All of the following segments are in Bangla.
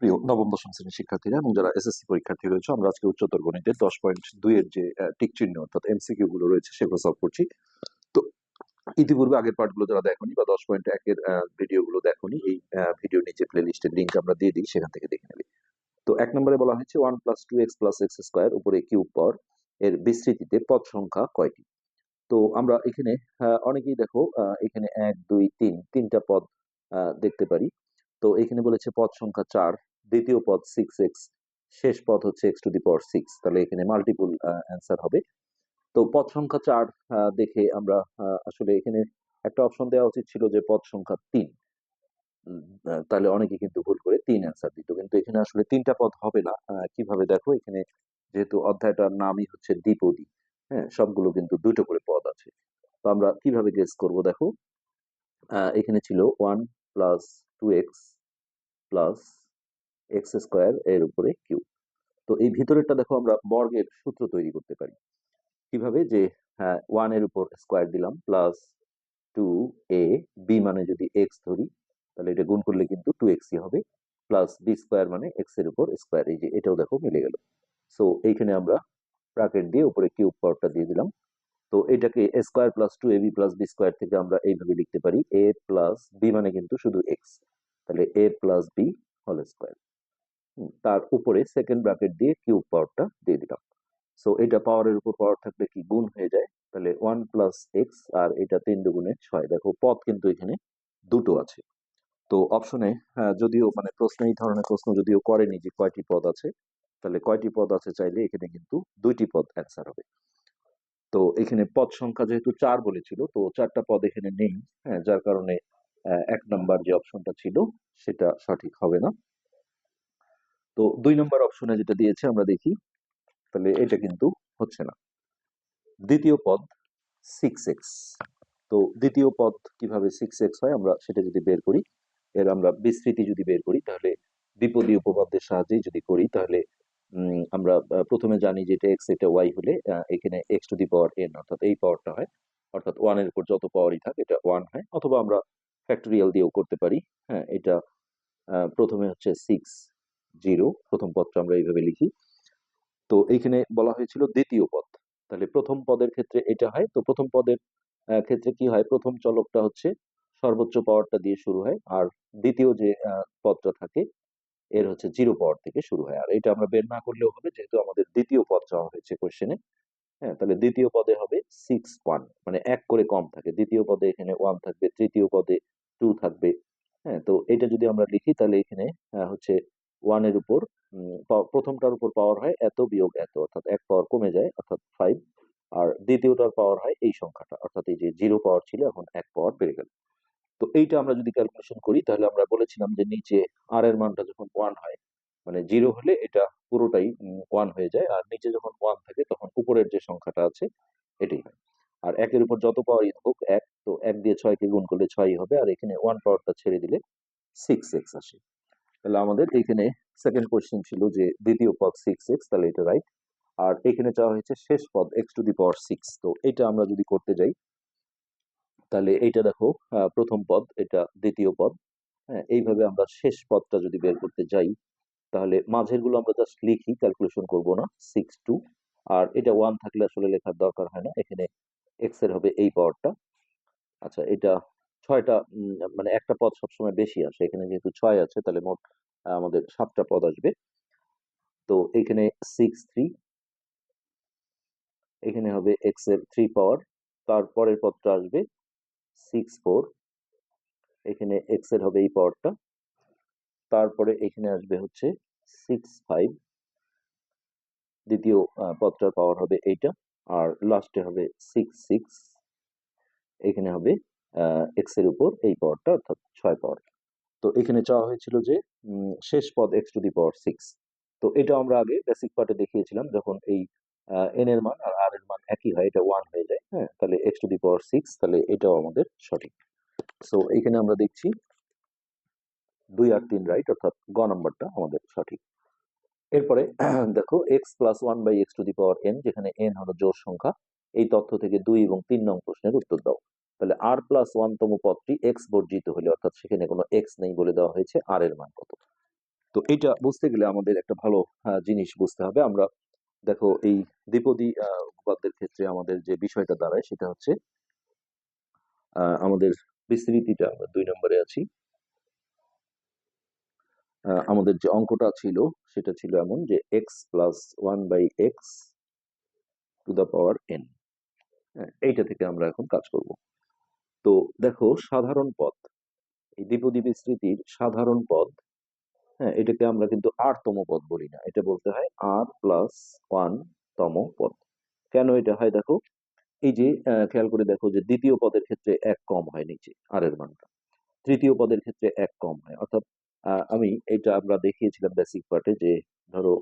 প্রিয় নবম, দশম শ্রেণির শিক্ষার্থীরা এবং যারা এসএসসি পরীক্ষার্থী রয়েছে, আমরা আজকে উচ্চতর গণিতের দশ পয়েন্ট দুই এর যে টিক চিহ্ন অর্থাৎ এমসিকিউ গুলো রয়েছে, সেগুলো সলভ করছি। তো ইতিপূর্বে আগের পার্টগুলো যারা দেখোনি বা দশ পয়েন্ট একের ভিডিও গুলো দেখোনি, এই ভিডিও নিচে প্লে লিস্টের লিঙ্ক আমরা দিয়ে দিই, সেখান থেকে দেখে নেবে। তো এক নম্বরে বলা হয়েছে one plus two x plus x square উপরে কিউব পাওয়ার এর বিস্তৃতিতে পদ সংখ্যা কয়টি? তো আমরা এখানে অনেকেই দেখো এখানে এক, দুই, তিন, তিনটা পদ দেখতে পারি। তো এখানে বলেছে পদ সংখ্যা চার দ্বিতীয় পদ সিক্স এক্স শেষ পদ হচ্ছে x to the power six তাহলে এখানে মাল্টিপুল অ্যান্সার হবে। তো পদ সংখ্যা চার দেখে আমরা আসলে এখানে একটা অপশন দেওয়া উচিত ছিল যে পদ সংখ্যা তিন। তাহলে অনেকে কিন্তু ভুল করে তিন অ্যান্সার দিত, কিন্তু এখানে আসলে তিনটা পদ হবে না। কীভাবে দেখো, এখানে যেহেতু অধ্যায়টার নামই হচ্ছে দ্বিপদী হ্যাঁ সবগুলো কিন্তু দুটো করে পদ আছে। তো আমরা কীভাবে গেস করব দেখো? এখানে ছিল one plus two x plus x square এর উপরে কিউ। তো এই ভিতরেরটা দেখো আমরা বর্গের সূত্র তৈরি করতে পারি। কীভাবে? যে হ্যাঁ ওয়ানের উপর স্কোয়ার দিলাম প্লাস টু এ বি মানে যদি এক্স ধরি, তাহলে এটা গুণ করলে কিন্তু টু এক্সই হবে। প্লাস বি স্কোয়ার মানে এক্সের উপর স্কোয়ার। এই যে, এটাও দেখো মিলে গেল। সো এইখানে আমরা ব্র্যাকেট দিয়ে উপরে কিউব পাওয়ারটা দিয়ে দিলাম। তো এটাকে square plus two a b plus b square থেকে আমরা এইভাবে লিখতে পারি। এ প্লাস বি মানে কিন্তু শুধু এক্স তাহলে a plus b whole square তার উপরে সেকেন্ড ব্র্যাকেট দিয়ে কিউব পাওয়ারটা দিয়ে দিলাম। সো এটা পাওয়ারের উপর পাওয়ার থাকলে কি গুণ হয়ে যায়? তাহলে ওয়ান প্লাস এক্স আর এটা তিন দুগুণে ছয়। দেখো পদ কিন্তু এখানে দুটো আছে। তো অপশনে যদিও মানে প্রশ্ন এই ধরনের প্রশ্ন যদিও করেনি যে কয়টি পদ আছে, তাহলে কয়টি পদ আছে চাইলে এখানে কিন্তু দুইটি পদ অ্যান্সার হবে। তো এখানে পদ সংখ্যা যেহেতু চার বলেছিল, তো চারটা পদ এখানে নেই হ্যাঁ যার কারণে এক নাম্বার যে অপশনটা ছিল, সেটা সঠিক হবে না। তো দুই নম্বর অপশনে যেটা দিয়েছে আমরা দেখি, তাহলে এটা কিন্তু হচ্ছে না। দ্বিতীয় পদ সিক্স এক্স তো দ্বিতীয় পদ কীভাবে সিক্স এক্স হয় আমরা সেটা যদি বের করি, এর আমরা বিস্তৃতি যদি বের করি, তাহলে দ্বিপদী উপপাদ্যের সাহায্যে যদি করি, তাহলে আমরা প্রথমে জানি যে এটা এক্স এটা ওয়াই হলে এখানে x to the power n অর্থাৎ এই পাওয়ারটা হয়। অর্থাৎ ওয়ানের উপর যত পাওয়ারই থাকে, এটা ওয়ান হয়। অথবা আমরা ফ্যাক্টোরিয়াল দিয়েও করতে পারি। হ্যাঁ এটা প্রথমে হচ্ছে সিক্স জিরো, প্রথম পদটা আমরা এইভাবে লিখি। তো এইখানে বলা হয়েছিল দ্বিতীয় পদ। তাহলে প্রথম পদের ক্ষেত্রে এটা হয়। তো প্রথম পদের ক্ষেত্রে কি হয়? প্রথম চলকটা হচ্ছে সর্বোচ্চ পাওয়ারটা দিয়ে শুরু হয় আর দ্বিতীয় যে পদটা থাকে, এর হচ্ছে জিরো পাওয়ার থেকে শুরু হয়। আর এটা আমরা বের না করলেও হবে, যেহেতু আমাদের দ্বিতীয় পদ চাওয়া হয়েছে কোশ্চেনে হ্যাঁ তাহলে দ্বিতীয় পদে হবে সিক্স ওয়ান মানে এক করে কম থাকে। দ্বিতীয় পদে এখানে ওয়ান থাকবে, তৃতীয় পদে টু থাকবে। হ্যাঁ তো এটা যদি আমরা লিখি, তাহলে এখানে হচ্ছে ওয়ানের উপর প্রথমটার উপর পাওয়ার হয় এত বিয়োগ এত, অর্থাৎ এক পাওয়ার কমে যায়, অর্থাৎ ফাইভ আর দ্বিতীয়টার পাওয়ার হয় এই সংখ্যাটা, অর্থাৎ এই যে জিরো পাওয়ার ছিল, এখন এক পাওয়ার বেড়ে গেল। তো এইটা আমরা যদি ক্যালকুলেশন করি, তাহলে আমরা বলেছিলাম যে নিচে আর এর মানটা যখন ওয়ান হয় মানে জিরো হলে এটা পুরোটাই ওয়ান হয়ে যায়, আর নিচে যখন ওয়ান থাকে, তখন উপরের যে সংখ্যাটা আছে, এটাই হয়। আর একের উপর যত পাওয়ারই হোক, এক, তো এক দিয়ে ছয়কে গুণ করলে ছয়ই হবে, আর এখানে ওয়ান পাওয়ারটা ছেড়ে দিলে সিক্স এক্স আসে। তাহলে আমাদের এখানে সেকেন্ড কোয়েশ্চেন ছিল যে দ্বিতীয় পদ সিক্স এক্স তাহলে এটা রাইট আর এখানে চাওয়া হয়েছে শেষ পদ x to the power six তো এটা আমরা যদি করতে যাই, তাহলে এইটা দেখো প্রথম পদ, এটা দ্বিতীয় পদ। হ্যাঁ এইভাবে আমরা শেষ পদটা যদি বের করতে যাই, তাহলে মাঝেরগুলো আমরা জাস্ট লিখি ক্যালকুলেশন করব না সিক্স টু আর এটা ওয়ান থাকলে আসলে লেখার দরকার হয় না, এখানে এক্সের হবে এই পাওয়ারটা আচ্ছা এটা ছয়টা মানে একটা পদ সবসময় বেশি আসে। এখানে যেহেতু ছয় আছে, তাহলে মোট আমাদের সাতটা পদ আসবে। তো এখানে সিক্স থ্রি এখানে হবে এক্সের থ্রি পাওয়ার তারপরের পদটা আসবে সিক্স ফোর এখানে এক্সের হবে এই পাওয়ারটা তারপরে এখানে আসবে হচ্ছে সিক্স ফাইভ দ্বিতীয় পদটার পাওয়ার হবে এইটা, আর লাস্টে হবে সিক্স সিক্স এখানে হবে এক্সের উপর এই পাওয়ারটা অর্থাৎ ছয় পাওয়ার। তো এখানে চাওয়া হয়েছিল যে শেষ পদ x to the power six তো এটা আমরা আগে বেসিক পার্টে দেখিয়েছিলাম যখন এই এন এর মান আর আর এর মান একই হয়, এটা ওয়ান হয়ে যায় হ্যাঁ? তাহলে x to the power six তাহলে এটাও আমাদের সঠিক। সো এইখানে আমরা দেখছি দুই আর তিন রাইট অর্থাৎ গ নাম্বারটা আমাদের সঠিক। এরপরে, দেখো x plus one by x to the power n যেখানে এন হলো জোড় সংখ্যা, এই তথ্য থেকে দুই এবং তিন নং প্রশ্নের উত্তর দাও। তাহলে আর প্লাস ওয়ান তম পদটি এক্স বর্জিত হলে, অর্থাৎ সেখানে কোনো এক্স নেই বলে দেওয়া হয়েছে আর এর মান কত? তো এটা বুঝতে গেলে আমাদের একটা ভালো জিনিস বুঝতে হবে। আমরা দেখো এই দ্বিপদী উপপাদ্যের ক্ষেত্রে আমাদের যে বিষয়টা দাঁড়ায় সেটা হচ্ছে আমাদের বিস্তৃতিটা আমরা দুই নম্বরে আছি। আমাদের যে অঙ্কটা ছিল সেটা ছিল এমন যে x plus one by x to the power n এইটা থেকে আমরা এখন কাজ করব। তো দেখো সাধারণ পদ। এই দ্বিপদী বিস্তৃতির সাধারণ পদ হ্যাঁ এটাকে আমরা কিন্তু আর তম পদ বলি না। এটা বলতে হয় আর প্লাস ওয়ান তম পদ। কেন এটা হয় দেখো? এই যে খেয়াল করে দেখো যে দ্বিতীয় পদের ক্ষেত্রে এক কম হয় নিচে, আর এর মানটা। তৃতীয় পদের ক্ষেত্রে এক কম হয়। অর্থাৎ আমি এটা আমরা দেখিয়েছিলাম বেসিক পার্টে যে, ধরো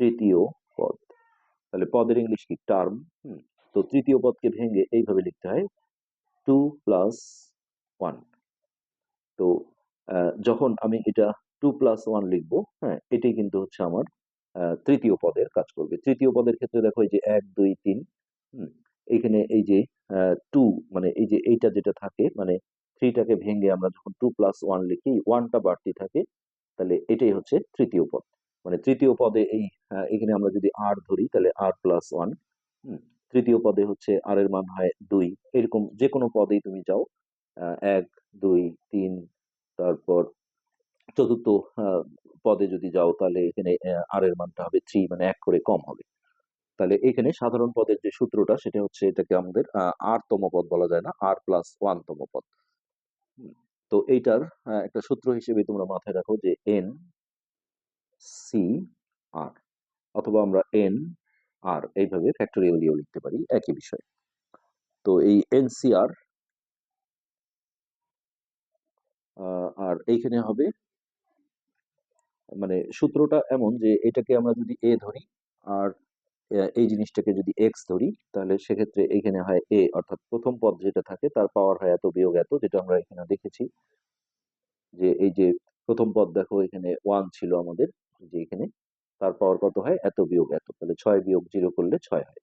তৃতীয় পদ। তাহলে পদের ইংলিশ কি? টার্ম তো তৃতীয় পদকে ভেঙে এইভাবে লিখতে হয় টু প্লাস ওয়ান তো যখন আমি এটা টু প্লাস ওয়ান লিখব হ্যাঁ এটাই কিন্তু হচ্ছে আমার তৃতীয় পদের কাজ করবে। তৃতীয় পদের ক্ষেত্রে দেখো এই যে এক, দুই, তিন এখানে এই যে টু মানে এই যে এইটা যেটা থাকে মানে থ্রিটাকে ভেঙে আমরা যখন টু প্লাস ওয়ান লিখি ওয়ানটা বাড়তি থাকে, তাহলে এটাই হচ্ছে তৃতীয় পদ। মানে তৃতীয় পদে এই এখানে আমরা যদি আর ধরি, তাহলে আর প্লাস ওয়ান তৃতীয় পদে হচ্ছে আর এর মান হয় দুই। এরকম যে কোনো পদেই তুমি যাও এক, দুই, তিন, তারপর চতুর্থ পদে যদি যাও তাহলে এখানে আর এর মানটা হবে থ্রি মানে এক করে কম হবে। তাহলে এখানে সাধারণ পদের যে সূত্রটা সেটা হচ্ছে এটাকে আমাদের আর তম পদ বলা যায় না আর প্লাস ওয়ান তম পদ। তো এইটার একটা সূত্র হিসেবে তোমরা মাথায় রাখো যে এন সি আর অথবা আমরা এন আর এইভাবে ফ্যাক্টোরিয়ালিও লিখতে পারি, একই বিষয়। তো এই এনসিআর আর এইখানে হবে মানে সূত্রটা এমন যে এটাকে আমরা যদি এ ধরি আর এই জিনিসটাকে যদি এক্স ধরি, তাহলে সেক্ষেত্রে এখানে হয় এ অর্থাৎ প্রথম পদ যেটা থাকে তার পাওয়ার হয় এত, বিয়োগ এত, যেটা আমরা এখানে দেখেছি। যে এই যে প্রথম পদ দেখো, এখানে ওয়ান ছিল আমাদের, যে এখানে তার পাওয়ার কত হয়? এত বিয়োগ এত। তাহলে ছয় বিয়োগ জিরো করলে ছয় হয়।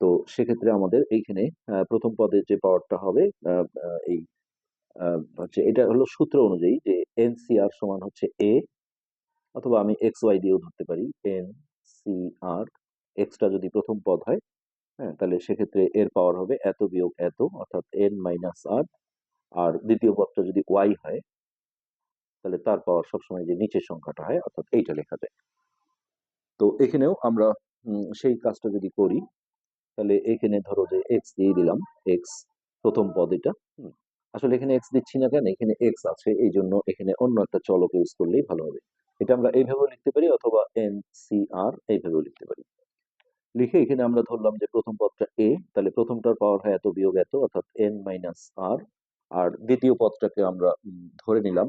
তো সেক্ষেত্রে আমাদের এইখানে প্রথম পদের যে পাওয়ারটা হবে এই হচ্ছে এটা হলো সূত্র অনুযায়ী যে এনসিআর সমান হচ্ছে এ অথবা আমি এক্স ওয়াই দিয়েও ধরতে পারি। এন সি আর এক্সটা যদি প্রথম পদ হয় হ্যাঁ তাহলে সেক্ষেত্রে এর পাওয়ার হবে এত বিয়োগ এত, অর্থাৎ এন মাইনাস আর আর দ্বিতীয় পদটা যদি ওয়াই হয়, তাহলে তার পাওয়ার সবসময় যে নিচের সংখ্যাটা হয়, অর্থাৎ এইটা লেখা যায়। তো এখানেও আমরা সেই কাজটা যদি করি, তাহলে এখানে ধরো যে এক্স দিয়ে দিলাম এক্স প্রথম পদ এটা। আসলে এখানে এক্স দিচ্ছি না কেন? এখানে এক্স আছে এই জন্য এখানে অন্য একটা চলক ইউজ করলেই ভালো হবে। এটা আমরা এইভাবেও লিখতে পারি অথবা এন সি আর এইভাবেও লিখতে পারি। লিখে এখানে আমরা ধরলাম যে প্রথম পদটা এ তাহলে প্রথমটার পাওয়ার হয় এত বিয়োগ এত, অর্থাৎ এন মাইনাস আর আর দ্বিতীয় পদটাকে আমরা ধরে নিলাম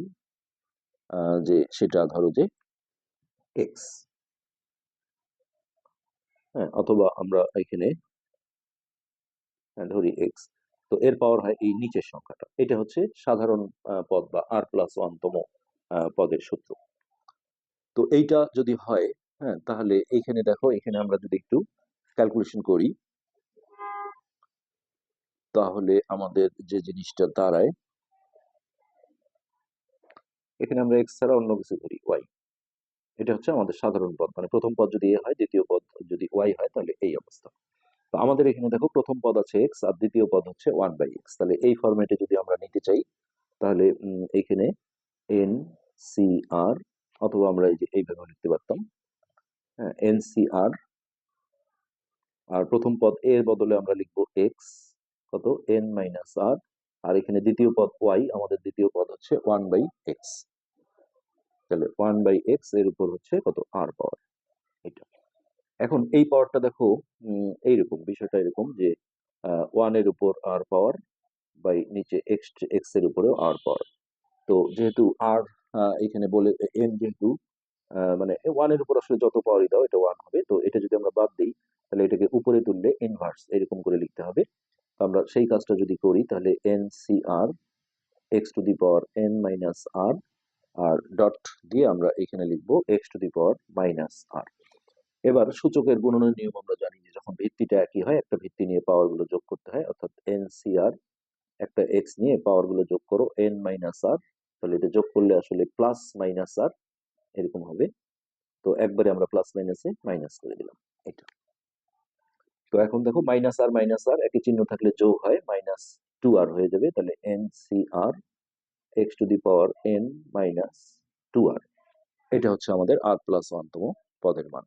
যে সেটা ধরো যে এক্স হ্যাঁ অথবা আমরা এখানে হ্যাঁ, ধরি এক্স তো এর পাওয়ার হয় এই নিচের সংখ্যাটা। এটা হচ্ছে সাধারণ পদ বা আর প্লাস ওয়ান তম পদের সূত্র। তো এইটা যদি হয় হ্যাঁ তাহলে এইখানে দেখো এখানে আমরা যদি একটু ক্যালকুলেশন করি তাহলে আমাদের যে জিনিসটা দাঁড়ায় এখানে আমরা এক্স ছাড়া অন্য কিছু ধরি ওয়াই এটা হচ্ছে আমাদের সাধারণ পদ। মানে প্রথম পদ যদি এ হয়, দ্বিতীয় পদ যদি ওয়াই হয়, তাহলে এই অবস্থা। তো আমাদের এখানে দেখো প্রথম পদ আছে এক্স আর দ্বিতীয় পদ হচ্ছে ওয়ান বাই এক্স তাহলে এই ফরম্যাটে যদি আমরা নিতে চাই, তাহলে এইখানে এন সি আর অথবা আমরা এই যে এইভাবে লিখতে পারতাম হ্যাঁ এন সি আর আর প্রথম পদ এর বদলে আমরা লিখব এক্স কত? এন মাইনাস আর আর এখানে দ্বিতীয় পদ ওয়াই আমাদের দ্বিতীয় পদ হচ্ছে ওয়ান বাই এক্স তাহলে ওয়ান বাই এক্সের উপর হচ্ছে কত? আর পাওয়ার এটা এখন এই পাওয়ারটা দেখো এইরকম বিষয়টা এরকম যে ওয়ানের উপর আর পাওয়ার বাই নিচে এক্স এক্সের উপরেও আর পাওয়ার তো যেহেতু আর এখানে বলে এন যেহেতু মানে ওয়ানের উপর আসলে যত পাওয়ারই দাও এটা ওয়ান হবে। তো এটা যদি আমরা বাদ দিই তাহলে এটাকে উপরে তুললে ইনভার্স এরকম করে লিখতে হবে। তো আমরা সেই কাজটা যদি করি তাহলে n C r x to the power n minus r r dot দিয়ে আমরা এখানে লিখব x to the power minus r এবার সূচকের গুণনের নিয়ম আমরা জানি যে যখন ভিত্তিটা একই হয়, একটা ভিত্তি নিয়ে পাওয়ারগুলো যোগ করতে হয়, অর্থাৎ এন সি আর একটা এক্স নিয়ে পাওয়ারগুলো যোগ করো এন মাইনাস আর তাহলে এটা যোগ করলে আসলে প্লাস মাইনাস আর এরকম হবে। তো একবারে আমরা প্লাস মাইনাসে মাইনাস করে দিলাম, এটা। তো এখন দেখো মাইনাস আর মাইনাস আর একই চিহ্ন থাকলে যোগ হয় মাইনাস টু আর হয়ে যাবে, তাহলে n C r x to the power n minus two r. এটা হচ্ছে আমাদের আর প্লাস ওয়ানতম পদের মান।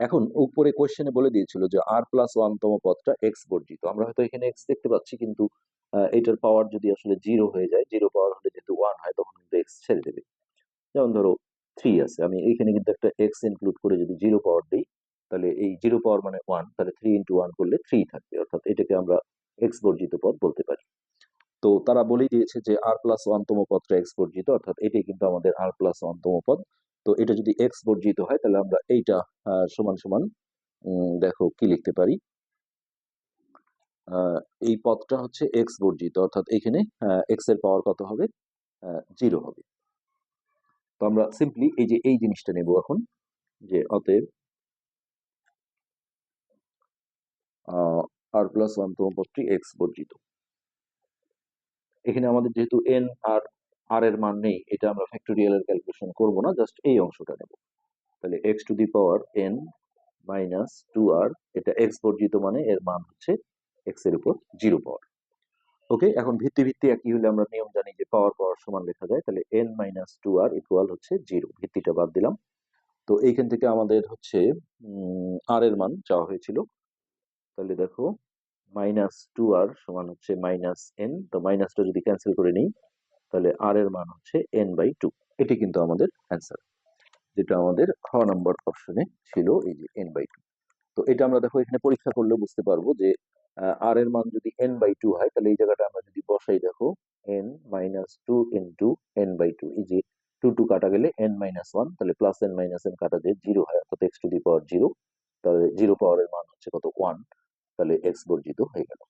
এখন উপরে কোয়েশ্চেনে বলে দিয়েছিল যে আর প্লাস ওয়ানতম পদটা এক্স বর্জিত। আমরা হয়তো এখানে এক্স দেখতে পাচ্ছি, কিন্তু এটার পাওয়ার যদি আসলে জিরো হয়ে যায়, জিরো পাওয়ার হলে যেহেতু ওয়ান হয়, তখন কিন্তু এক্স ছেড়ে দেবে। যেমন ধরো থ্রি আছে, আমি এখানে কিন্তু একটা এক্স ইনক্লুড করে যদি জিরো পাওয়ার দিই, তাহলে এই জিরো পাওয়ার মানে ওয়ান, তাহলে থ্রি ইন্টু ওয়ান করলে থ্রি থাকবে। অর্থাৎ এটাকে আমরা এক্স বর্জিত পদ বলতে পারি। তো তারা বলেই দিয়েছে যে আর প্লাস ওয়ানতম পদটা এক্স বর্জিত অর্থাৎ এটাই কিন্তু আমাদের আর প্লাস ওয়ানতম পদ। তো এটা যদি এক্স বর্জিত হয়, তাহলে আমরা এইটা সমান সমান দেখো কি লিখতে পারি। এই পদটা হচ্ছে এক্স বর্জিত অর্থাৎ এখানে এক্সের পাওয়ার কত হবে? জিরো হবে। তো আমরা সিম্পলি এই যে এই জিনিসটা নেব এখন, যে অতএব আর প্লাস ওয়ানতম পদটি এক্স বর্জিত এখানে আমাদের যেহেতু এন আর আর এর মান নেই, এটা আমরা ফ্যাক্টোরিয়ালের ক্যালকুলেশন করব না জাস্ট এই অংশটা নেব। তাহলে x to the power n minus two r এটা এক্স বর্জিত মানে এর মান হচ্ছে এক্সের উপর জিরো পাওয়ার ওকে এখন ভিত্তি ভিত্তি একই হলে আমরা নিয়ম জানি যে পাওয়ার পাওয়ার সমান লেখা যায়, তাহলে n minus two r equal হচ্ছে জিরো ভিত্তিটা বাদ দিলাম। তো এইখান থেকে আমাদের হচ্ছে আর এর মান চাওয়া হয়েছিল। তাহলে দেখো মাইনাস টু আর সমান হচ্ছে মাইনাস এন। তো মাইনাসটা যদি ক্যান্সেল করে নিই, তাহলে আর এর মান হচ্ছে এন বাই টু এটি কিন্তু আমাদের অ্যান্সার যেটা আমাদের খ নম্বর অপশনে ছিল এই যে এন বাই টু তো এটা আমরা দেখো এখানে পরীক্ষা করলে বুঝতে পারব যে আর এর মান যদি এন বাই টু হয়, তাহলে এই জায়গাটা আমরা যদি বসাই দেখো n minus two into n by two এই যে টু টু কাটা গেলে এন মাইনাস ওয়ান তাহলে প্লাস এন মাইনাস এন কাটা যে জিরো হয়। অর্থাৎ x to the power zero তাহলে জিরো পাওয়ারের মান হচ্ছে কত? ওয়ান তাহলে এক্স বর্জিত হয়ে গেল।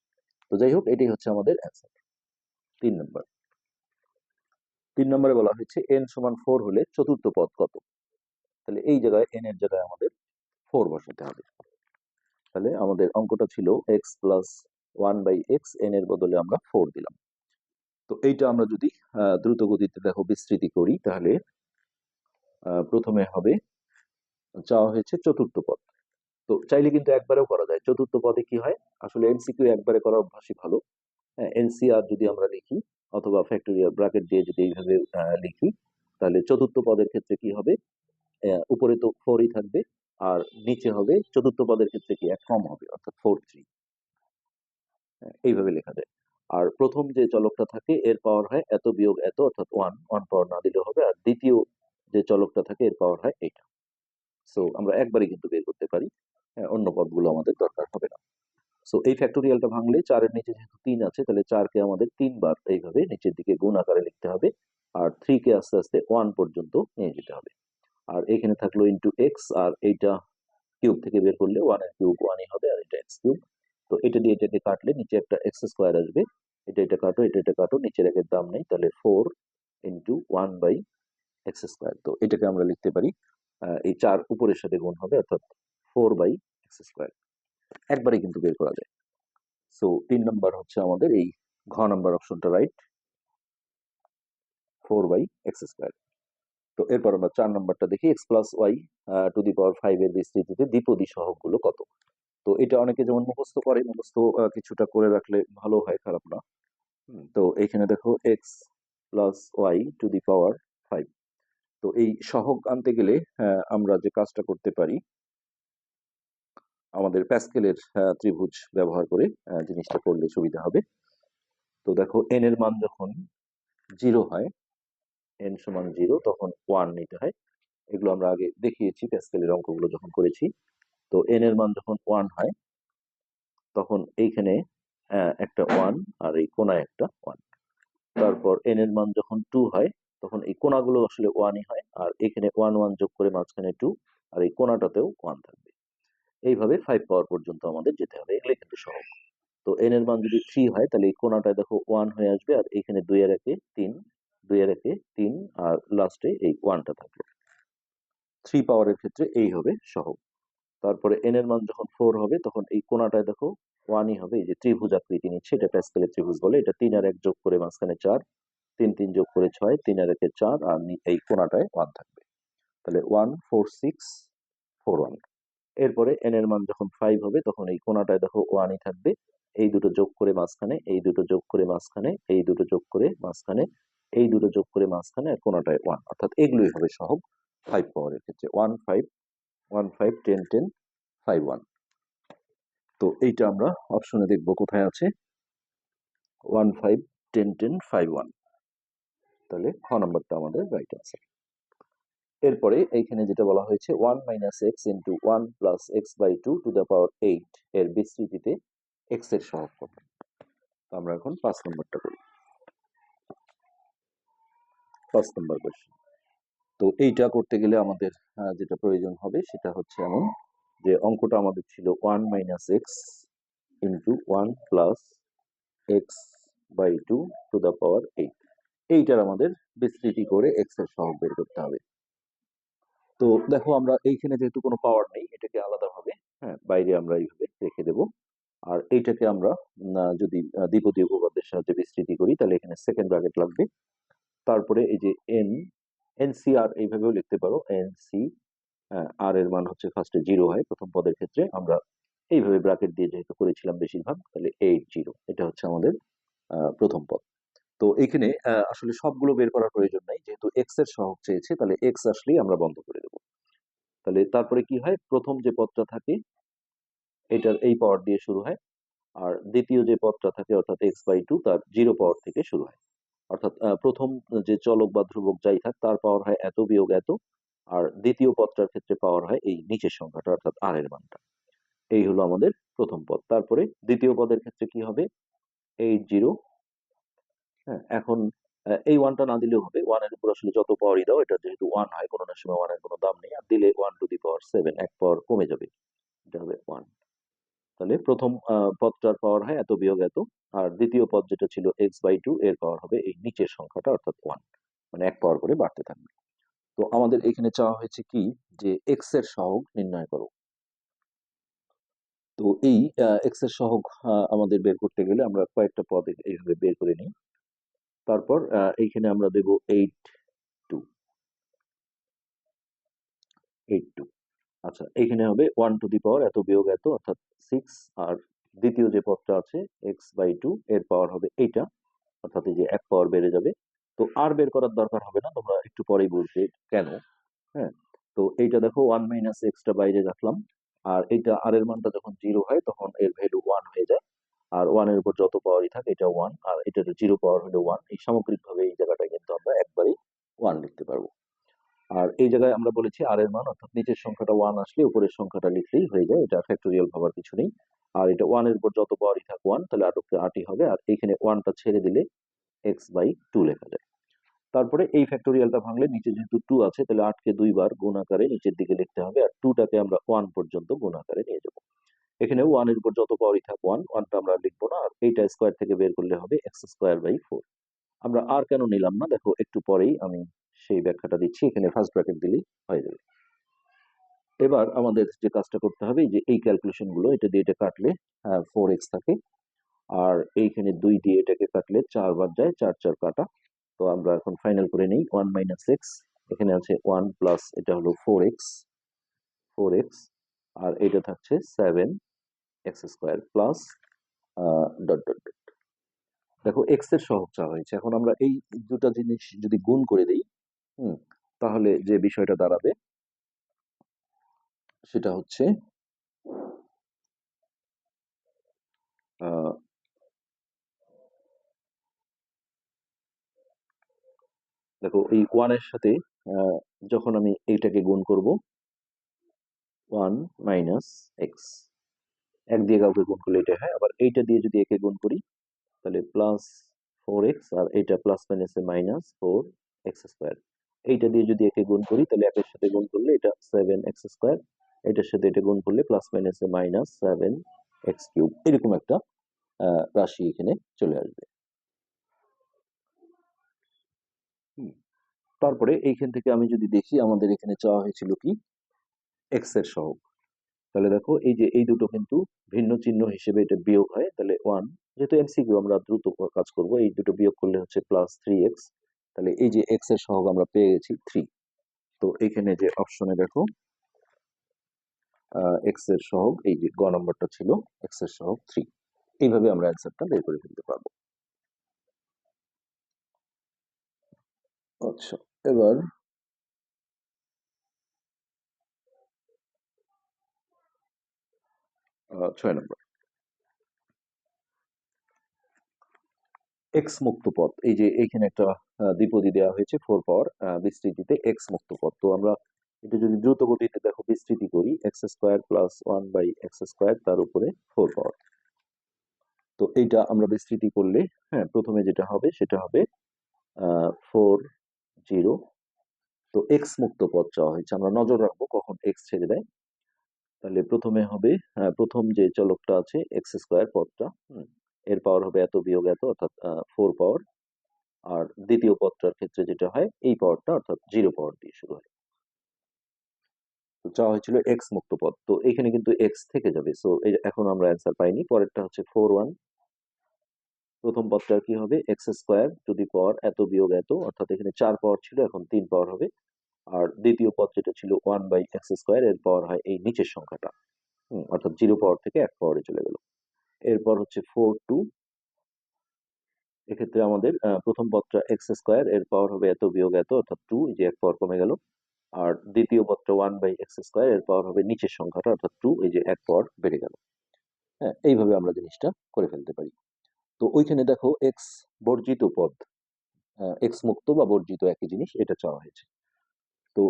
তো যাই হোক, এটাই হচ্ছে আমাদের অ্যান্সার তিন নম্বর। তিন নম্বরে বলা হয়েছে এন সমান ফোর হলে চতুর্থ পদ কত? তাহলে এই জায়গায় এন এর জায়গায় আমাদের ফোর বসাতে হবে। তাহলে আমাদের অঙ্কটা ছিল x plus one by x n এর বদলে আমরা ফোর দিলাম। তো এইটা আমরা যদি দ্রুত গতিতে দেখো বিস্তৃতি করি, তাহলে প্রথমে হবে, চাওয়া হয়েছে চতুর্থ পদ। তো চাইলে কিন্তু একবারেও করা যায়। চতুর্থ পদে কি হয়? আসলে এমসিকিউ একবারে করা অভ্যাসই ভালো। এনসিআর যদি আমরা লিখি অথবা ফ্যাক্টরিয়াল ব্র্যাকেট দিয়ে যদি এইভাবে লিখি, তাহলে চতুর্থ পদের ক্ষেত্রে কি হবে? উপরে তো ফোরই থাকবে আর নিচে হবে চতুর্থ পদের ক্ষেত্রে কি? এক কম হবে, অর্থাৎ ফোর থ্রি এইভাবে লেখা যায়। আর প্রথম যে চলকটা থাকে, এর পাওয়ার হয় এত বিয়োগ এত, অর্থাৎ ওয়ান ওয়ান পাওয়ার না দিলে হবে। আর দ্বিতীয় যে চলকটা থাকে, এর পাওয়ার হয় এইটা। সো আমরা একবারই কিন্তু বের করতে পারি। হ্যাঁ, অন্য পদগুলো আমাদের দরকার হবে না। সো এই ফ্যাক্টোরিয়ালটা ভাঙলে চারের নিচে যেহেতু তিন আছে তাহলে চারকে আমাদের তিনবার এইভাবে নিচের দিকে গুণ আকারে লিখতে হবে আর থ্রিকে আস্তে আস্তে ওয়ান পর্যন্ত নিয়ে যেতে হবে। আর এখানে থাকল ইন্টু এক্স আর এইটা কিউব থেকে বের করলে ওয়ানের কিউব ওয়ানই হবে আর এটা এক্স কিউব। তো এটা দিয়ে এটাকে কাটলে নিচে একটা এক্স স্কোয়ার আসবে। এটা এটা কাটো এটা এটা কাটো নিচের একের দাম নেই তাহলে four into one by x square. তো এটাকে আমরা লিখতে পারি এই চার উপরের সাথে গুণ হবে, অর্থাৎ ফোর বাই এক্স স্কোয়ার একবারে কিন্তু বের করা যায়। সো তিন নম্বর হচ্ছে আমাদের এই ঘ নাম্বার অপশনটা right four by x square তো এরপর আমরা চার নাম্বারটা দেখি x plus y to the power five এর বিস্তৃতিতে দ্বিপদী সহগগুলো কত? তো এটা অনেকে যেমন মুখস্থ করে, মুখস্থ কিছুটা করে রাখলে ভালো হয়, খারাপ না। তো এখানে দেখো x plus y to the power তো এই সহগ আনতে গেলে আমরা যে কাজটা করতে পারি, আমাদের প্যাসকেলের ত্রিভুজ ব্যবহার করে জিনিসটা করলে সুবিধা হবে। তো দেখো এন এর মান যখন জিরো হয় এন সমান জিরো, তখন ওয়ান নিতে হয়। এগুলো আমরা আগে দেখিয়েছি, প্যাসকেলের অঙ্কগুলো যখন করেছি। তো এন এর মান যখন ওয়ান হয়, তখন এইখানে একটা ওয়ান আর এই কোনায় একটা ওয়ান তারপর এন এর মান যখন টু হয় তখন এই কোনাগুলো আসলে ওয়ানই হয়। আর এখানে ওয়ান ওয়ান যোগ করে মাঝখানে টু আর এই কোনাটাতেও ওয়ান থাকবে। এইভাবে ফাইভ পাওয়ার পর্যন্ত আমাদের যেতে হবে। এগুলো কিন্তু সহজ তো এন এর মান যদি থ্রি হয়, তাহলে এই কোনাটায় দেখো ওয়ান হয়ে আসবে, আর এখানে দুই এর একে তিন, দুই এর একে তিন, আর লাস্টে এই ওয়ানটা থাকবে। থ্রি পাওয়ারের ক্ষেত্রে এই হবে সহগ। তারপরে এন এর মান যখন ফোর হবে, তখন এই কোনাটায় দেখো ওয়ানই হবে। এই যে ত্রিভুজ আকৃতি নিচ্ছে, এটা প্যাসকেলের ত্রিভুজ বলে। এটা তিন আর এক যোগ করে মাঝখানে চার তিন তিন যোগ করে ছয়, তিন আর একে চার, আর এই কোনাটায় ওয়ান থাকবে। তাহলে one, four, six, four, one. এরপরে এন এর মান যখন ফাইভ হবে, তখন এই কোনাটায় দেখো ওয়ানই থাকবে। এই দুটো যোগ করে মাঝখানে, এই দুটো যোগ করে মাঝখানে, এই দুটো যোগ করে মাঝখানে, এই দুটো যোগ করে মাঝখানে, আর কোনাটায় ওয়ান অর্থাৎ এগুলোই হবে সহগ ফাইভ পাওয়ারের ক্ষেত্রে। One five one five ten ten five one তো এইটা আমরা অপশনে দেখব কোথায় আছে। One five ten ten five one তাহলে খ নম্বরটা আমাদের রাইট আনসার এরপরে এইখানে যেটা বলা হয়েছে one minus x into one plus x by two to the power eight এর বিস্তৃতিতে এক্সের সহগ কত তো আমরা এখন পাঁচ নম্বরটা করি। পাঁচ নম্বর কোয়েশ্চেন তো এইটা করতে গেলে আমাদের যেটা প্রয়োজন হবে সেটা হচ্ছে এমন যে অঙ্কটা আমাদের ছিল one minus x into one plus x by two to the power eight এইটার আমাদের বিস্তৃতি করে এক্সের সহগ বের করতে হবে। তো দেখো আমরা এইখানে যেহেতু কোনো পাওয়ার নেই এটাকে আলাদাভাবে হ্যাঁ বাইরে আমরা এইভাবে রেখে দেব। আর এইটাকে আমরা যদি আহ, দ্বিপদী উপপাদ্যের সাহায্যে বিস্তৃতি করি তাহলে এখানে সেকেন্ড ব্র্যাকেট লাগবে। তারপরে এই যে এন এনসিআর এইভাবেও লিখতে পারো এনসি আর এর মান হচ্ছে ফার্স্টে জিরো হয় প্রথম পদের ক্ষেত্রে। আমরা এইভাবে ব্র্যাকেট দিয়ে যেহেতু করেছিলাম বেশিরভাগ তাহলে এইট জিরো এটা হচ্ছে আমাদের প্রথম পদ। তো এখানে আসলে সবগুলো বের করার প্রয়োজন নাই। যেহেতু এক্সের সহগ চেয়েছে, তাহলে এক্স আসলেই আমরা বন্ধ করে দেবো। তাহলে তারপরে কি হয়? প্রথম যে পদটা থাকে, এটার এই পাওয়ার দিয়ে শুরু হয়। আর দ্বিতীয় যে পদটা থাকে, অর্থাৎ এক্স বাই টু তার জিরো পাওয়ার থেকে শুরু হয়। অর্থাৎ প্রথম যে চলক বা ধ্রুবক যাই থাক, তার পাওয়ার হয় এত বিয়োগ এত। আর দ্বিতীয় পদটার ক্ষেত্রে পাওয়ার হয় এই নিচের সংখ্যাটা, অর্থাৎ আর এর মানটা। এই হলো আমাদের প্রথম পদ। তারপরে দ্বিতীয় পদের ক্ষেত্রে কি হবে? এইট জিরো হ্যাঁ এখন এই ওয়ানটা না দিলেও হবে। ওয়ানের উপর আসলে যত পাওয়ারই দাও, এটা যেহেতু ওয়ান হয় কোনো না সময় ওয়ানের কোনো দাম নেই। আর দিলে one to the power seven এক পাওয়ার কমে যাবে। এটা হবে ওয়ান তাহলে প্রথম পদটার পাওয়ার হয়, এত বিয়োগ এত। আর দ্বিতীয় পদ যেটা ছিল এক্স বাই টু এর পাওয়ার হবে এই নিচের সংখ্যাটা, অর্থাৎ ওয়ান মানে এক পাওয়ার করে বাড়তে থাকবে। তো আমাদের এখানে চাওয়া হয়েছে কি? যে এক্সের সহগ নির্ণয় করো। তো এই এক্সের সহগ আমাদের বের করতে গেলে আমরা কয়েকটা পদ এইভাবে বের করে নিই। তারপর এইখানে আমরা দেব এইট টু এইট টু আচ্ছা এইখানে হবে ওয়ান টু দি পাওয়ার এত বিয়োগ এত, অর্থাৎ সিক্স আর দ্বিতীয় যে পদটা আছে এক্স বাই টু এর পাওয়ার হবে এইটা, অর্থাৎ এই যে এক পাওয়ার বেড়ে যাবে। তো আর বের করার দরকার হবে না, তোমরা একটু পরেই বুঝবে কেন হ্যাঁ? তো এইটা দেখো ওয়ান মাইনাস এক্সটা বাইরে রাখলাম, আর এইটা আর এর মানটা যখন জিরো হয়, তখন এর ভ্যালু ওয়ান হয়ে যায়। আর ওয়ানের উপর যত পাওয়ারই থাকে, এটা ওয়ান আর এটার জিরো পাওয়ার হলে ওয়ান এই সামগ্রিকভাবে এই জায়গাটা কিন্তু আমরা একবারেই ওয়ান লিখতে পারব। আর এই জায়গায় আমরা বলেছি আর এর মান, অর্থাৎ নিচের সংখ্যাটা ওয়ান আসলে উপরের সংখ্যাটা লিখলেই হয়ে যায়, এটা ফ্যাক্টোরিয়াল ভাবার কিছু নেই। আর এটা ওয়ানের উপর যত পাওয়ারই থাক ওয়ান তাহলে আটকে আটই হবে, আর এইখানে ওয়ানটা ছেড়ে দিলে এক্স বাই টু লেখা যায়। তারপরে এই ফ্যাক্টোরিয়ালটা ভাঙলে নিচে যেহেতু টু আছে, তাহলে আটকে দুইবার গুণ আকারে নিচের দিকে লিখতে হবে, আর টুটাকে আমরা ওয়ান পর্যন্ত গুণ আকারে নিয়ে যাব। এখানে ওয়ানের উপর যত পাওয়ারই থাক ওয়ান ওয়ানটা আমরা লিখব না, আর এইটা স্কোয়ার থেকে বের করলে হবে এক্স স্কোয়ার বাই ফোর আমরা আর কেন নিলাম না? দেখো, একটু পরেই আমি সেই ব্যাখ্যাটা দিচ্ছি, এখানে ফার্স্ট ব্র্যাকেট দিলেই হয়ে যাবে। এবার আমাদের যে কাজটা করতে হবে, যে এই ক্যালকুলেশনগুলো এটা দিয়ে এটা কাটলে ফোর এক্স থাকে, আর এইখানে দুই দিয়ে এটাকে কাটলে চারবার যায়, চার চার কাটা। তো আমরা এখন ফাইনাল করে নিই ওয়ান মাইনাস এক্স এখানে আছে ওয়ান প্লাস এটা হলো ফোর এক্স ফোর এক্স আর এটা থাকছে seven x square plus dot dot dot দেখো এক্সের সহগ চাওয়া হয়েছে। এখন আমরা এই দুটো জিনিস যদি গুণ করে দিই হুম তাহলে যে বিষয়টা দাঁড়াবে সেটা হচ্ছে দেখো এই ওয়ানের সাথে আহ, যখন আমি এইটাকে গুণ করব ওয়ান মাইনাস এক্স এক দিয়ে কাউকে গুণ করলে এটা হয়। আবার এইটা দিয়ে যদি একে গুণ করি, তাহলে প্লাস ফোর এক্স আর এইটা প্লাস মাইনাসে মাইনাস ফোর এক্স স্কোয়ার এইটা দিয়ে যদি একে গুণ করি, তাহলে একের সাথে গুণ করলে এটা সেভেন এক্স স্কোয়ার এটার সাথে এটা গুণ করলে প্লাস মাইনাসে মাইনাস সেভেন এক্স কিউব এরকম একটা রাশি এখানে চলে আসবে। তারপরে এইখান থেকে আমি যদি দেখি, আমাদের এখানে চাওয়া হয়েছিল কি? এক্সের সহগ। তাহলে দেখো, এই যে এই দুটো কিন্তু ভিন্ন চিহ্ন হিসেবে এটা বিয়োগ হয়। তাহলে ওয়ান যেহেতু এমসিকিউ আমরা দ্রুত কাজ করব, এই দুটো বিয়োগ করলে হচ্ছে প্লাস থ্রি এক্স তাহলে এই যে এক্সের সহগ আমরা পেয়ে গেছি থ্রি তো এইখানে যে অপশনে দেখো এক্সের সহগ, এই যে গ নম্বরটা ছিল এক্সের সহগ থ্রি এইভাবে আমরা অ্যান্সারটা বের করে ফেলতে পারব। আচ্ছা এবার ছয় নম্বর। এক্স মুক্ত পথ, এই যে এইখানে একটা দ্বিপদী দেওয়া হয়েছে ফোর পাওয়ার বিস্তৃতিতে এক্স মুক্ত পথ। তো আমরা এটা যদি দ্রুত গতিতে দেখো বিস্তৃতি করি x square plus one by x square তার উপরে ফোর পাওয়ার তো এইটা আমরা বিস্তৃতি করলে হ্যাঁ প্রথমে যেটা হবে, সেটা হবে ফোর জিরো তো এক্স মুক্ত পথ চাওয়া হয়েছে, আমরা নজর রাখব কখন এক্স ছেড়ে দেয়। তাহলে প্রথমে হবে প্রথম যে চলকটা আছে এক্স স্কোয়ার পদটা এর পাওয়ার হবে এত বিয়োগ এত, অর্থাৎ ফোর পাওয়ার আর দ্বিতীয় পদটার ক্ষেত্রে যেটা হয়, এই পাওয়ারটা অর্থাৎ জিরো পাওয়ার দিয়ে শুরু হয়। তো চাওয়া হয়েছিল এক্স মুক্ত পদ তো এখানে কিন্তু এক্স থেকে যাবে সো এখন আমরা অ্যান্সার পাইনি, পরেরটা হচ্ছে ফোর ওয়ান প্রথম পদটার কি হবে এক্স স্কোয়ার যদি পাওয়ার এত বিয়োগ এত, অর্থাৎ এখানে চার পাওয়ার ছিল, এখন তিন পাওয়ার হবে আর দ্বিতীয় পদ যেটা ছিল ওয়ান বাই এক্স স্কোয়ার এর পাওয়ার হয় এই নিচের সংখ্যাটা। অর্থাৎ জিরো পাওয়ার থেকে এক পাওয়ারে চলে গেল। এরপর হচ্ছে ফোর টু এক্ষেত্রে আমাদের প্রথম পদটা এক্স স্কোয়ার এর পাওয়ার হবে এত বিয়োগ এত, অর্থাৎ টু যে এক পাওয়ার কমে গেল। আর দ্বিতীয় পদটা ওয়ান বাই এক্স স্কোয়ার এর পাওয়ার হবে নিচের সংখ্যাটা, অর্থাৎ টু এই যে এক পাওয়ার বেড়ে গেল। হ্যাঁ এইভাবে আমরা জিনিসটা করে ফেলতে পারি। তো ওইখানে দেখো এক্স বর্জিত পদ এক্স মুক্ত বা বর্জিত একই জিনিস, এটা চাওয়া হয়েছে। তো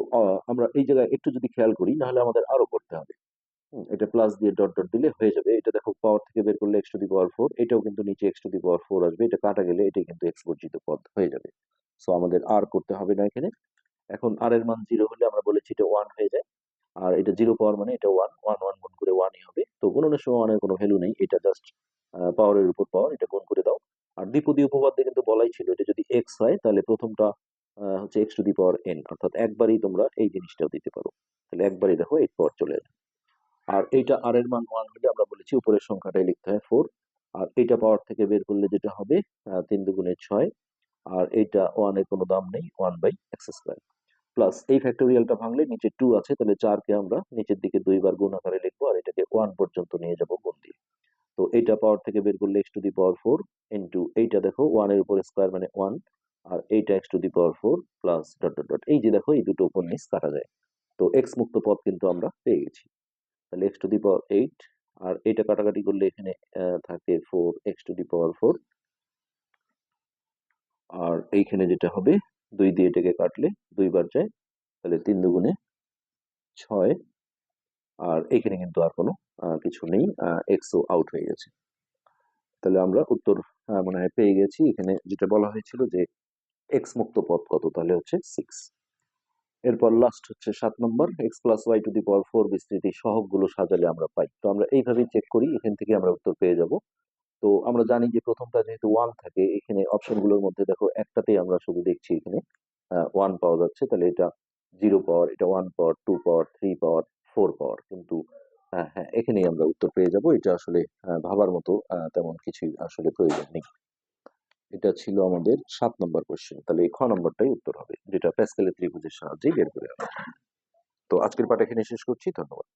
আমরা এই জায়গায় একটু যদি খেয়াল করি, নাহলে আমাদের আরও করতে হবে। এটা প্লাস দিয়ে ডট ডট দিলে হয়ে যাবে। এটা দেখো পাওয়ার থেকে বের করলে x to the power four এটাও কিন্তু নিচে x to the power four আসবে। এটা কাটা গেলে এটাই কিন্তু এক্স বর্জিত পদ হয়ে যাবে। সো আমাদের আর করতে হবে না এখানে। এখন আর এর মান জিরো হলে আমরা বলেছি এটা ওয়ান হয়ে যায়। আর এটা জিরো পাওয়ার মানে এটা ওয়ান ওয়ান ওয়ান গুণ করে ওয়ানই হবে। তো গুণনের সময় ওয়ানের কোনো ভ্যালু নেই। এটা জাস্ট পাওয়ারের উপর পাওয়ার এটা গুণ করে দাও। আর দ্বিপদী উপপাদ্যে কিন্তু বলাই ছিল এটা যদি এক্স হয়, তাহলে প্রথমটা হচ্ছে x to the power n অর্থাৎ একবারই তোমরা এই জিনিসটাও দিতে পারো। তাহলে একবারই দেখো এইট পাওয়ার চলে আসবে আর এইটা আর এর মান ওয়ান হলে আমরা বলেছি উপরের সংখ্যাটাই লিখতে হয় ফোর আর এইটা পাওয়ার থেকে বের করলে যেটা হবে তিন দুগুণে ছয়, আর এইটা ওয়ানের কোনো দাম নেই one by x square plus এই ফ্যাক্টোরিয়ালটা ভাঙলে নিচে টু আছে, তাহলে চারকে আমরা নিচের দিকে দুইবার গুণ আকারে লিখব, আর এটাকে ওয়ান পর্যন্ত নিয়ে যাব গুণ দিয়ে। তো এইটা পাওয়ার থেকে বের করলে x to the power four into এইটা দেখো ওয়ানের উপর স্কোয়ার মানে ওয়ান আর এইটা x to the power four plus dot dot dot এই যে দেখো, এই দুটো নিচ কাটা যায়। তো এক্স মুক্ত পদ কিন্তু আমরা পেয়ে গেছি। তাহলে x to the power eight আর এইটা কাটাকাটি করলে এখানে থাকে four x to the power four আর এইখানে যেটা হবে, দুই দিয়ে এটাকে কাটলে দুইবার যায়, তাহলে তিন দুগুণে ছয় আর এখানে কিন্তু আর কোনো কিছু নেই এক্সও আউট হয়ে গেছে। তাহলে আমরা উত্তর মনে পেয়ে গেছি। এখানে যেটা বলা হয়েছিল যে এক্স মুক্ত পদ কত? তাহলে হচ্ছে সিক্স এরপর লাস্ট হচ্ছে সাত নম্বর x plus y to the power four বিস্তৃতি সহগগুলো সাজালে আমরা পাই। তো আমরা এইভাবেই চেক করি, এখান থেকে আমরা উত্তর পেয়ে যাব। তো আমরা জানি যে প্রথমটা যেহেতু ওয়ান থাকে, এখানে অপশনগুলোর মধ্যে দেখো একটাতেই আমরা শুধু দেখছি এখানে ওয়ান পাওয়া যাচ্ছে। তাহলে এটা জিরো পাওয়ার এটা one power two power three power four power কিন্তু হ্যাঁ এখানেই আমরা উত্তর পেয়ে যাব। এটা আসলে ভাবার মতো তেমন কিছুই আসলে প্রয়োজন নেই। এটা ছিল আমাদের সাত নম্বর কোশ্চেন তাহলে এই খ নম্বরটাই উত্তর হবে, যেটা প্যাসকেলের ত্রিভুজের সাহায্যে বের করে আনা। তো আজকের পাঠ এখানে শেষ করছি, ধন্যবাদ।